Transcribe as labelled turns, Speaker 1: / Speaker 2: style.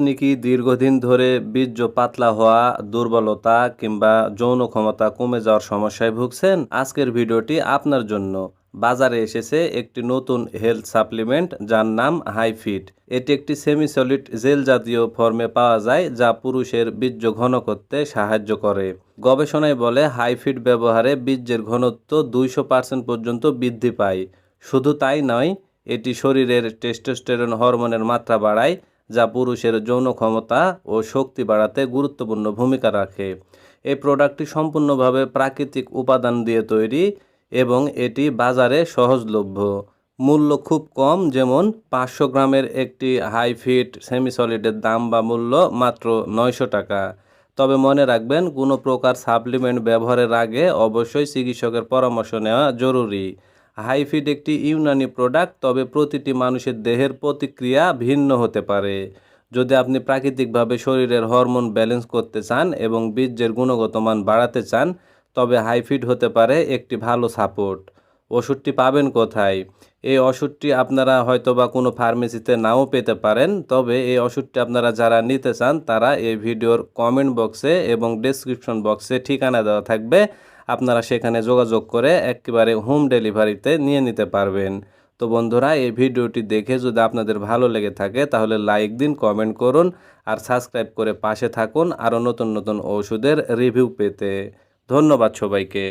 Speaker 1: আপনি কি দীর্ঘদিন ধরে বীর্য পাতলা হওয়া, দুর্বলতা কিংবা যৌন ক্ষমতা কমে যাওয়ার সমস্যায় ভুগছেন? আজকের ভিডিওটি আপনার জন্য। বাজারে এসেছে একটি নতুন হেলথ সাপ্লিমেন্ট যার নাম হাইফিট এটি একটি সেমি সলিড জেল জাতীয় ফর্মে পাওয়া যায় যা পুরুষের বীর্য ঘন করতে সাহায্য করে। গবেষণায় বলে হাইফিট ব্যবহারে বীর্যের ঘনত্ব দুইশো পার্সেন্ট পর্যন্ত বৃদ্ধি পায়। শুধু তাই নয়, এটি শরীরের টেস্টোস্টেরন হরমোনের মাত্রা বাড়ায় যা পুরুষের যৌন ক্ষমতা ও শক্তি বাড়াতে গুরুত্বপূর্ণ ভূমিকা রাখে। এই প্রোডাক্টটি সম্পূর্ণভাবে প্রাকৃতিক উপাদান দিয়ে তৈরি এবং এটি বাজারে সহজলভ্য। মূল্য খুব কম, যেমন পাঁচশো গ্রামের একটি হাই ফিট সেমি সলিডের দাম বা মূল্য মাত্র নয়শো টাকা। তবে মনে রাখবেন, কোনো প্রকার সাপ্লিমেন্ট ব্যবহারের আগে অবশ্যই চিকিৎসকের পরামর্শ নেওয়া জরুরি। হাইফিড একটি ইউনানি প্রোডাক্ট, তবে প্রতিটি মানুষের দেহের প্রতিক্রিয়া ভিন্ন হতে পারে। যদি আপনি প্রাকৃতিকভাবে শরীরের হরমোন ব্যালেন্স করতে চান এবং বীর্যের গুণগত মান বাড়াতে চান, তবে হাইফিড হতে পারে একটি ভালো সাপোর্ট। ওষুধটি পাবেন কোথায়? এই ওষুধটি আপনারা হয়তোবা কোনো ফার্মেসিতে নাও পেতে পারেন, তবে এই ওষুধটি আপনারা যারা নিতে চান, তারা এই ভিডিওর কমেন্ট বক্সে এবং ডেসক্রিপশন বক্সে ঠিকানা দেওয়া থাকবে। আপনারা সেখানে যোগাযোগ করে একেবারে হোম ডেলিভারিতে নিয়ে নিতে পারবেন। তো বন্ধুরা, এই ভিডিওটি দেখে যদি আপনাদের ভালো লেগে থাকে, তাহলে লাইক দিন কমেন্ট করুন আর সাবস্ক্রাইব করে পাশে থাকুন আরও নতুন নতুন ওষুধের রিভিউ পেতে। ধন্যবাদ সবাইকে।